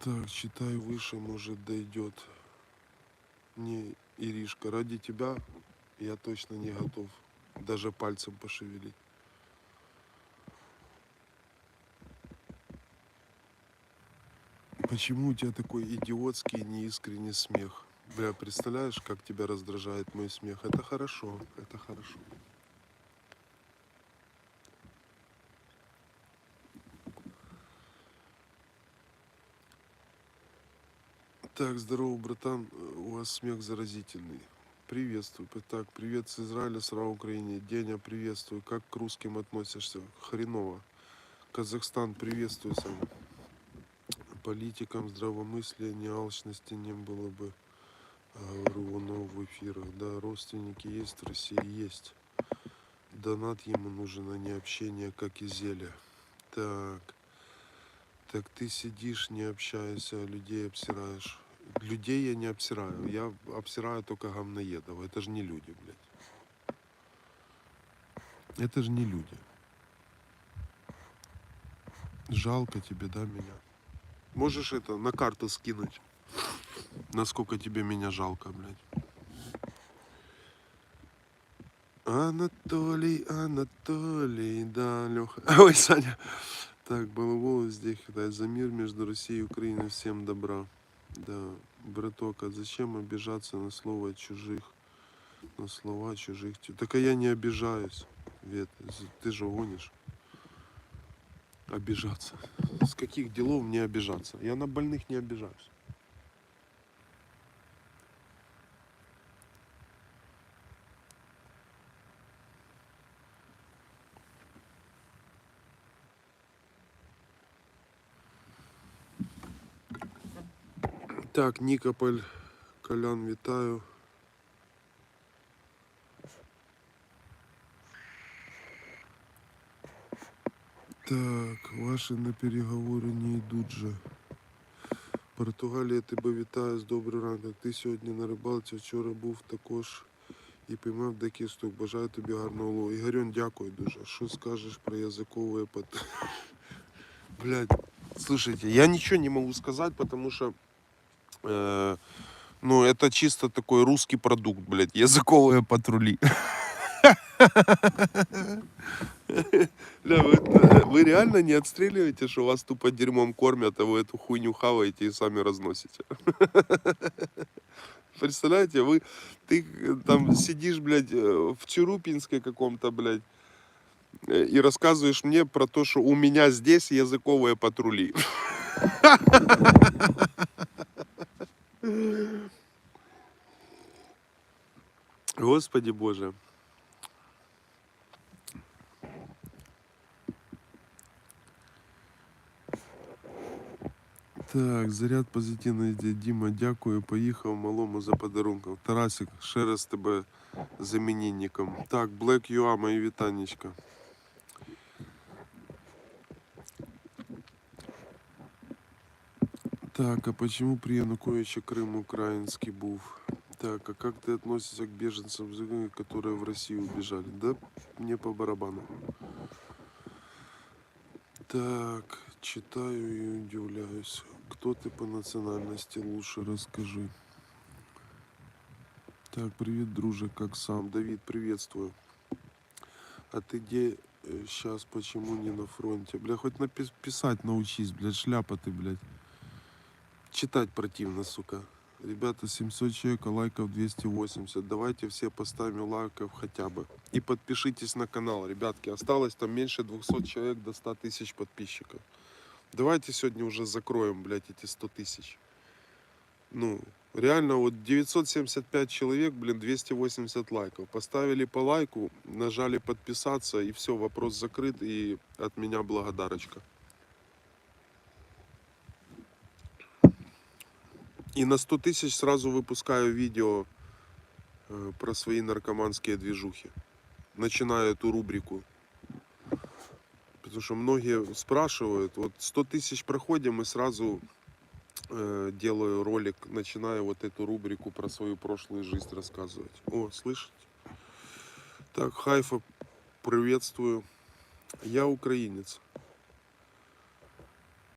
Так, читай выше, может дойдет. Не, Иришка, ради тебя я точно не готов даже пальцем пошевелить. Почему у тебя такой идиотский неискренний смех? Бля, представляешь, как тебя раздражает мой смех? Это хорошо, это хорошо. Так, здорово, братан. Э, У вас смех заразительный. Приветствую. Так, привет с Израиля, слава Украине. Деня, приветствую. Как к русским относишься? Хреново. Казахстан, приветствую сам. Политикам здравомыслия, не алчности не было бы. Говорю, оно в эфирах. Да, родственники есть в России? Есть. Донат ему нужен, а не общение, как и зелье. Так. Так ты сидишь, не общаешься, а людей обсираешь. Людей я не обсираю. Я обсираю только говноедов. Это же не люди, блядь. Это же не люди. Жалко тебе, да, меня? Можешь это на карту скинуть? Насколько тебе меня жалко, блядь. Анатолий, Анатолий, да, Леха. Ой, Саня. Так, Балабол здесь, да, за мир между Россией и Украиной. Всем добра. Да, браток, а зачем обижаться на слово чужих? На слова чужих? Так а я не обижаюсь. Вет, ты же гонишь. Обижаться. С каких делов мне обижаться? Я на больных не обижаюсь. Так, Нікополь, Колян, вітаю. Так, ваші на переговори не йдуть же. Португалія тебе вітає з добрий ранок. Ти сьогодні на рибалці, вчора був також і піймав дикий стук. Бажаю тобі гарного лову. Ігорьон, дякую дуже. Що скажеш про язиковые пат... Блядь, слушайте, я ничего не могу сказать, потому что э, ну, это чисто такой русский продукт, блядь, языковые патрули. Бля, вы, вы реально не отстреливаете, что вас тупо дерьмом кормят, а вы эту хуйню хаваете и сами разносите? Представляете, вы, ты э, там сидишь, блядь, э, в Чурупинской каком-то, блядь, и рассказываешь мне про то, что у меня здесь языковые патрули. Господи Боже. Так, заряд позитивний йде. Діма, дякую. Поїхав малому за подарунком. Тарасик, ще раз тебе замінінником. Так, Black UA, мої вітанечка. Так, а почему при Януковиче Крым украинский був? Так, а как ты относишься к беженцам, которые в Россию убежали? Да, мне по барабану. Так, читаю и удивляюсь. Кто ты по национальности, лучше расскажи. Так, привет, друже, как сам? Давид, приветствую. А ты где сейчас, почему не на фронте? Бля, хоть написать научись, блядь, шляпа ты, блядь. Читать противно, сука. Ребята, 700 человек, а лайков 280. Давайте все поставим лайков хотя бы. И подпишитесь на канал, ребятки. Осталось там меньше 200 человек до 100 тысяч подписчиков. Давайте сегодня уже закроем, блядь, эти 100 тысяч. Ну, реально, вот 975 человек, блин, 280 лайков. Поставили по лайку, нажали подписаться, и все, вопрос закрыт, и от меня благодарочка. И на 100 тысяч сразу выпускаю видео э, про свои наркоманские движухи. Начинаю эту рубрику. Потому что многие спрашивают, вот 100 тысяч проходим и сразу э, делаю ролик, начинаю вот эту рубрику про свою прошлую жизнь рассказывать. О, слышите? Так, Хайфа, приветствую. Я украинец.